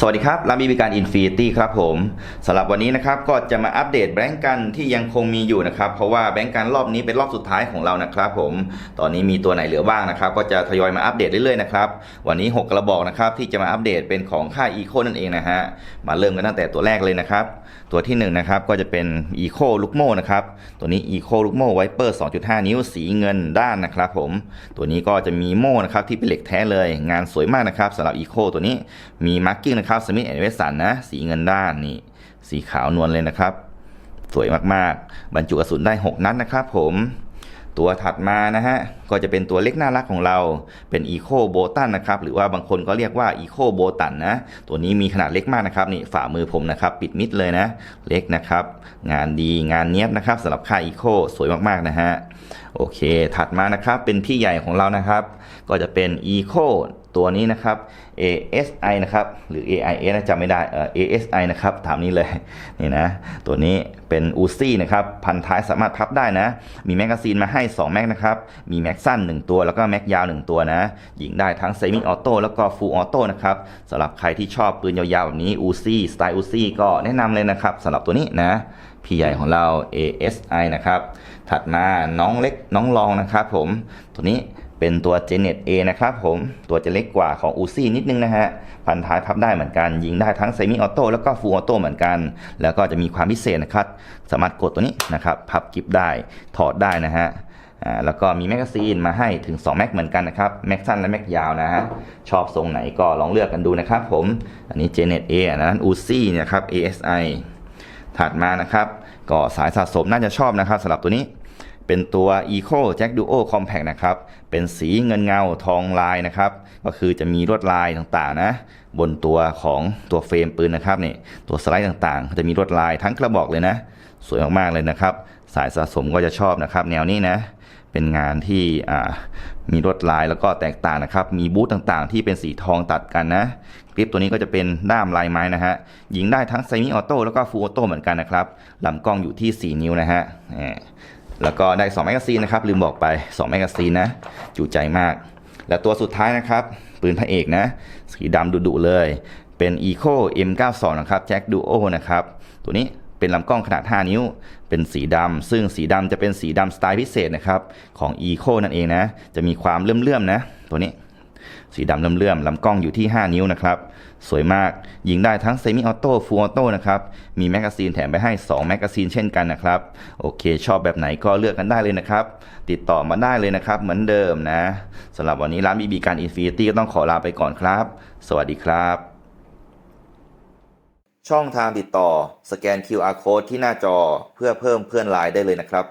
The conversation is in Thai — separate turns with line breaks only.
สวัสดีครับรานบีบีการอินฟินิตี้ครับผมสำหรับวันนี้นะครับก็จะมาอัปเดตแบงก์กันที่ยังคงมีอยู่นะครับเพราะว่าแบงก์กันรอบนี้เป็นรอบสุดท้ายของเรานะครับผมตอนนี้มีตัวไหนเหลือบ้างนะครับก็จะทยอยมาอัปเดตเรื่อยๆนะครับวันนี้ 6 กระบอกนะครับที่จะมาอัปเดตเป็นของค่ายอีโคนั่นเองนะฮะมาเริ่มกันตั้งแต่ตัวแรกเลยนะครับตัวที่1นงนะครับก็จะเป็น Eco l u c m o นะครับตัวนี้ Eco l u c m o Viper 2.5 นิ้วสีเงินด้านนะครับผมตัวนี้ก็จะมีโม่นะครับที่เป็นเหล็กแท้เลย งานสวยมากนะครับสำหรับ Eco ตัวนี้มีมาร์กิ้งนะครับสมิธแอนด์เวสันนะ สีเงินด้านนี่ สีขาวนวลเลยนะครับ สวยมากๆ บรรจุกระสุนได้ 6 นัดนะครับผม ตัวถัดมานะฮะ ก็จะเป็นตัวเล็กน่ารักของเรา เป็น Eco b o t a n นนะครับ หรือว่าบางคนก็เรียกว่า Eco b o t a n นนะ ตัวนี้มีขนาดเล็กมากนะครับ นี่ฝ่ามือผมนะครับ ปิดมิดเลยนะ เล็กนะครับ งานดีงานเนี้ยบนะครับสำหรับค่าย Eco สวยมากๆนะฮะ โอเค ถัดมานะครับ เป็นพี่ใหญ่ของเรานะครับ ก็จะเป็น Eco ตัวนี้นะครับ ASI นะครับ หรือ AIS นะจำไม่ได้เอ่อ ASI นะครับถามนี้เลยนี่นะ ตัวนี้เป็นอูซี่นะครับ พันท้ายสามารถพับได้นะ มีแมกกาซีนมาให้ 2 แม็กนะครับ มีแม็กสั้น 1 ตัว แล้วก็แม็กยาว 1 ตัวนะ ยิงได้ทั้งเซมิออโต้แล้วก็ฟูลออโต้นะครับสำหรับใครที่ชอบปืนยาวๆแบบนี้อูซี่สไตล์อูซี่ก็แนะนำเลยนะครับสำหรับตัวนี้นะพี่ใหญ่ของเรา ASI นะครับ ถัดมาน้องเล็กน้องรองนะครับผม ตัวนี้ เป็นตัว g e n e t A นะครับผมตัวจะเล็กกว่าของ Uzi นิดนึงนะฮะพันท้ายพับได้เหมือนกัน ยิงได้ทั้ง Semi Auto แล้วก็ Full Auto เหมือนกัน แล้วก็จะมีความพิเศษนะครับ สามารถกดตัวนี้นะครับ พับกิฟได้ถอดได้นะฮะแล้วก็มีแมกกาซีนมาให้ถึง 2 แม็กเหมือนกันนะครับ แม็กสั้นและแม็กยาวนะฮะ ชอบทรงไหนก็ลองเลือกกันดูนะครับผม อันนี้ g e n e t A อันนั้น Uzi นะครับ ASI ถัดมานะครับ ก็สายสะสมน่าจะชอบนะครับสำหรับตัวนี้ เป็นตัว Eco Jack Duo Compact นะครับ เป็นสีเงินเงาทองลายนะครับ ก็คือจะมีลวดลายต่างๆนะ บนตัวของตัวเฟรมปืนนะครับนี่ตัวสไลด์ต่างๆ จะมีลวดลายทั้งกระบอกเลยนะ สวยมากๆเลยนะครับ สายสะสมก็จะชอบนะครับ แนวนี้นะ เป็นงานที่มีลวดลายแล้วก็แตกต่างนะครับ มีบูธต่างๆ ที่เป็นสีทองตัดกันนะคลิปตัวนี้ก็จะเป็นด้ามลายไม้นะฮะ ยิงได้ทั้งไซมิออโต้แล้วก็ฟูลออโต้เหมือนกันนะครับลำกล้องอยู่ที่ 4 นิ้วนะฮะ แล้วก็ได้2แมกกาซีนนะครับลืมบอกไป2แมกกาซีนนะจุใจมาก และตัวสุดท้ายนะครับ ปืนพระเอกนะ สีดำดุๆเลย เป็น Eco M92 นะครับ Jack Duo นะครับ ตัวนี้เป็นลำกล้องขนาด 5 นิ้ว เป็นสีดำ ซึ่งสีดำจะเป็นสีดำสไตล์พิเศษนะครับ ของ Eco นั่นเองนะ จะมีความเลื่อมๆนะ ตัวนี้ สีดำเลื่อมๆลำกล้องอยู่ที่ 5 นิ้วนะครับ สวยมาก ยิงได้ทั้งเซมิออโต้ฟูลออโต้นะครับ มีแมกกาซีนแถมไปให้ 2 แมกกาซีนเช่นกันนะครับ โอเค ชอบแบบไหนก็เลือกกันได้เลยนะครับ ติดต่อมาได้เลยนะครับ เหมือนเดิมนะสำหรับวันนี้ร้านบีบีการอินฟินิตี้ก็ต้องขอลาไปก่อนครับ สวัสดีครับ ช่องทางติดต่อ สแกน QR Code ที่หน้าจอเพื่อเพิ่มเพื่อนไลน์ได้เลยนะครับ